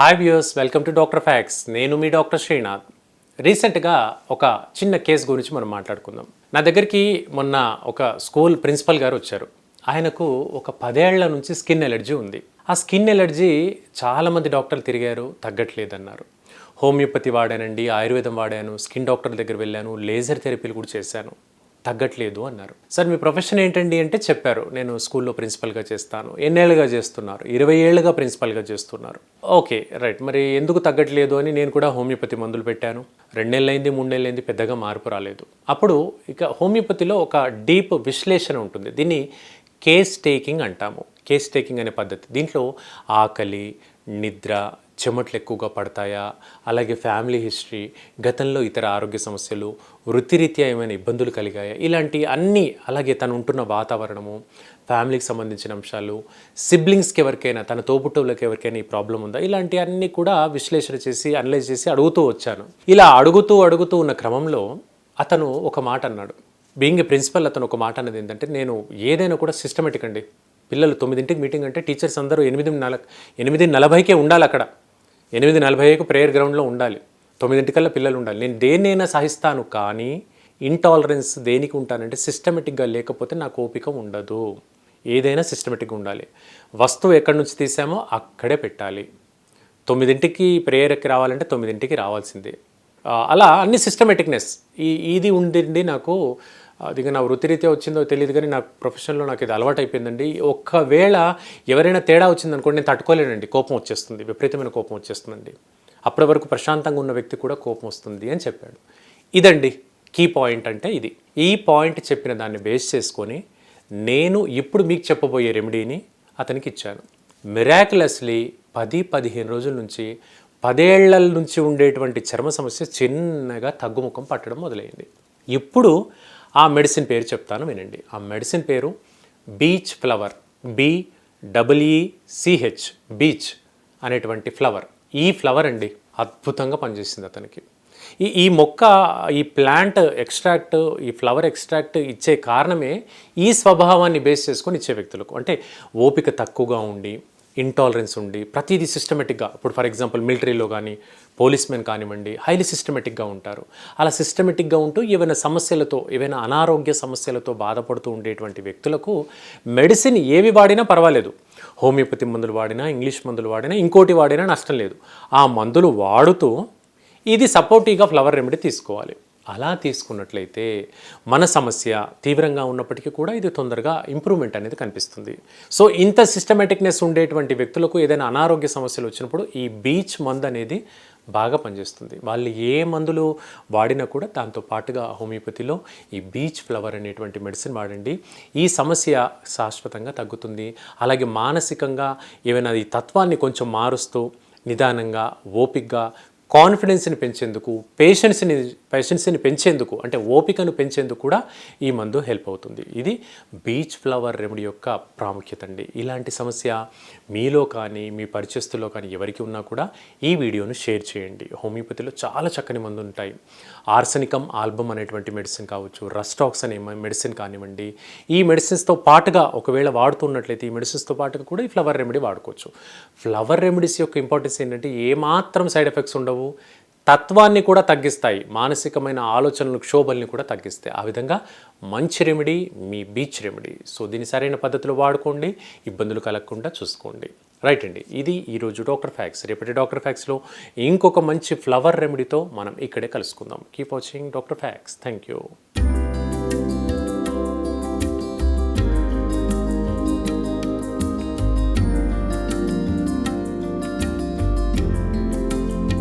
Hi viewers welcome to doctor facts నేను మీ doctor Srinath రీసెంట్గా ఒక చిన్న కేసు గురించి మనం మాట్లాడుకుందాం. నా దగ్గరికి మొన్న ఒక స్కూల్ ప్రిన్సిపల్ గారు వచ్చారు. ఆయనకు ఒక పదేళ్ళ నుంచి స్కిన్ ఎలర్జీ ఉంది. ఆ స్కిన్ ఎలర్జీ చాలామంది డాక్టర్లు తిరిగారు తగ్గట్లేదన్నారు. హోమియోపతి వాడానండి ఆయుర్వేదం వాడాను స్కిన్ డాక్టర్ దగ్గర వెళ్ళాను లేజర్ థెరపీలు కూడా చేశాను. తగ్గట్లేదు అన్నారు. సార్ మీ ప్రొఫెషన్ ఏంటండి అంటే చెప్పారు. నేను స్కూల్లో ప్రిన్సిపల్గా చేస్తాను. ఎన్నేళ్ళుగా చేస్తున్నారు? ఇరవై ఏళ్ళుగా ప్రిన్సిపల్గా చేస్తున్నారు. Okay right. మరి ఎందుకు తగ్గట్లేదు అని నేను కూడా హోమియోపతి మందులు పెట్టాను. రెండేళ్ళైంది మూడేళ్ళైంది పెద్దగా మార్పు రాలేదు. అప్పుడు ఇక హోమియోపతిలో ఒక డీప్ విశ్లేషణ ఉంటుంది. దీన్ని కేస్ టేకింగ్ అంటాము. కేస్ టేకింగ్ అనే పద్ధతి. దీంట్లో ఆకలి నిద్ర చెమట్లు ఎక్కువగా పడతాయా? అలాగే ఫ్యామిలీ హిస్టరీ గతంలో ఇతర ఆరోగ్య సమస్యలు వృత్తిరీత్యా ఏమైనా ఇబ్బందులు కలిగాయా? ఇలాంటి అన్నీ అలాగే తను ఉంటున్న వాతావరణము ఫ్యామిలీకి సంబంధించిన అంశాలు సిబ్లింగ్స్కి ఎవరికైనా తన తోబుట్టువులకు ఎవరికైనా ఈ ప్రాబ్లం ఉందా? ఇలాంటి అన్నీ కూడా విశ్లేషణ చేసి అనలైజ్ చేసి అడుగుతూ వచ్చాను. ఇలా అడుగుతూ అడుగుతూ ఉన్న క్రమంలో అతను ఒక మాట అన్నాడు. బీయింగ్ ఏ ప్రిన్సిపల్ అతను ఒక మాట అన్నది ఏంటంటే నేను ఏదైనా కూడా సిస్టమేటిక్ అండి. పిల్లలు తొమ్మిదింటికి మీటింగ్ అంటే టీచర్స్ అందరూ ఎనిమిది నల ఎనిమిది నలభైకే ఉండాలి అక్కడ ఎనిమిది నలభై ఐదు ప్రేయర్ గ్రౌండ్లో ఉండాలి. తొమ్మిదింటికల్లా పిల్లలు ఉండాలి. నేను దేన్నైనా సహిస్తాను కానీ ఇంటాలరెన్స్ దేనికి ఉంటానంటే సిస్టమేటిక్గా లేకపోతే నాకు ఓపిక ఉండదు. ఏదైనా సిస్టమేటిక్గా ఉండాలి. వస్తువు ఎక్కడి నుంచి తీసామో అక్కడే పెట్టాలి. తొమ్మిదింటికి ప్రేయర్కి రావాలంటే తొమ్మిదింటికి రావాల్సిందే. అలా అన్ని సిస్టమేటిక్నెస్ ఈ ఇది ఉండింది నాకు అది నా వృత్తిరీత్యా వచ్చిందో తెలియదు కానీ నా ప్రొఫెషన్లో నాకు ఇది అలవాటు అయిపోయిందండి ఒక్కవేళ ఎవరైనా తేడా వచ్చిందనుకోండి నేను తట్టుకోలేనండి. కోపం వచ్చేస్తుంది. విపరీతమైన కోపం వచ్చేస్తుందండి. అప్పటి వరకు ప్రశాంతంగా ఉన్న వ్యక్తి కూడా కోపం వస్తుంది అని చెప్పాడు. ఇదండి కీ పాయింట్ అంటే ఇది. ఈ పాయింట్ చెప్పిన దాన్ని బేస్ చేసుకొని నేను ఇప్పుడు మీకు చెప్పబోయే రెమెడీని అతనికి ఇచ్చాను. మిరాకులస్లీ పది పదిహేను రోజుల నుంచి పదేళ్ళ నుంచి ఉండేటువంటి చర్మ సమస్య చిన్నగా తగ్గుముఖం పట్టడం మొదలైంది. ఇప్పుడు ఆ మెడిసిన్ పేరు చెప్తాను వినండి. ఆ మెడిసిన్ పేరు beech flower B WCH beech అనేటువంటి ఫ్లవర్. ఈ ఫ్లవర్ అండి అద్భుతంగా పనిచేసింది అతనికి. ఈ ఈ మొక్క ఈ ప్లాంట్ ఎక్స్ట్రాక్ట్ ఈ ఫ్లవర్ ఎక్స్ట్రాక్ట్ ఇచ్చే కారణమే ఈ స్వభావాన్ని బేస్ చేసుకొని ఇచ్చే వ్యక్తులకు. అంటే ఓపిక తక్కువగా ఉండి ఇంటాలరెన్స్ ఉండి ప్రతిదీ సిస్టమేటిక్గా ఇప్పుడు ఫర్ ఎగ్జాంపుల్ మిలిటరీలో కానీ పోలీస్ మెన్ కానివ్వండి హైలీ సిస్టమేటిక్గా ఉంటారు. అలా సిస్టమేటిక్గా ఉంటూ ఏవైనా సమస్యలతో ఏవైనా అనారోగ్య సమస్యలతో బాధపడుతూ ఉండేటువంటి వ్యక్తులకు మెడిసిన్ ఏవి వాడినా పర్వాలేదు. హోమియోపతి మందులు వాడినా ఇంగ్లీష్ మందులు వాడినా ఇంకోటి వాడినా నష్టం లేదు. ఆ మందులు వాడుతూ ఇది సపోర్టివ్గా ఫ్లవర్ రెమెడీ తీసుకోవాలి. అలా తీసుకున్నట్లయితే మన సమస్య తీవ్రంగా ఉన్నప్పటికీ కూడా ఇది తొందరగా ఇంప్రూవ్మెంట్ అనేది కనిపిస్తుంది. సో ఇంత సిస్టమేటిక్నెస్ ఉండేటువంటి వ్యక్తులకు ఏదైనా అనారోగ్య సమస్యలు వచ్చినప్పుడు ఈ బీచ్ మందు అనేది బాగా పనిచేస్తుంది. వాళ్ళు ఏ మందులు వాడినా కూడా దాంతో పాటుగా హోమియోపతిలో ఈ బీచ్ ఫ్లవర్ అనేటువంటి మెడిసిన్ వాడండి. ఈ సమస్య శాశ్వతంగా తగ్గుతుంది. అలాగే మానసికంగా ఏమైనా ఈ తత్వాన్ని కొంచెం మారుస్తూ నిదానంగా ఓపిక్గా కాన్ఫిడెన్స్ని పెంచేందుకు పేషెన్స్ని పేషెన్స్ని పెంచేందుకు అంటే ఓపికను పెంచేందుకు కూడా ఈ మందు హెల్ప్ అవుతుంది. ఇది బీచ్ ఫ్లవర్ రెమెడీ యొక్క ప్రాముఖ్యత అండి. ఇలాంటి సమస్య మీలో కానీ మీ పరిచయస్తులో కానీ ఎవరికి ఉన్నా కూడా ఈ వీడియోను షేర్ చేయండి. హోమియోపతిలో చాలా చక్కని మందులు ఉంటాయి. ఆర్సనికం ఆల్బమ్ అనేటువంటి మెడిసిన్ కావచ్చు రస్టాక్స్ అనే మెడిసిన్ కానివ్వండి ఈ మెడిసిన్స్తో పాటుగా ఒకవేళ వాడుతున్నట్లయితే ఈ మెడిసిన్స్తో పాటుగా కూడా ఈ ఫ్లవర్ రెమెడీ వాడుకోవచ్చు. ఫ్లవర్ రెమెడీస్ యొక్క ఇంపార్టెన్స్ ఏంటంటే ఏమాత్రం సైడ్ ఎఫెక్ట్స్ ఉండవు తత్వాన్ని కూడా తగ్గిస్తాయి. మానసికమైన ఆలోచనలు క్షోభల్ని కూడా తగ్గిస్తాయి. ఆ విధంగా మంచి రెమెడీ మీ బీచ్ రెమెడీ. సో దీన్ని సరైన పద్ధతిలో వాడుకోండి. ఇబ్బందులు కలగకుండా చూసుకోండి. రైట్ అండి. ఇది ఈరోజు డాక్టర్ ఫ్యాక్స్. రేపటి డాక్టర్ ఫ్యాక్స్లో ఇంకొక మంచి ఫ్లవర్ రెమెడీతో మనం ఇక్కడే కలుసుకుందాం. Keep watching doctor facts. Thank you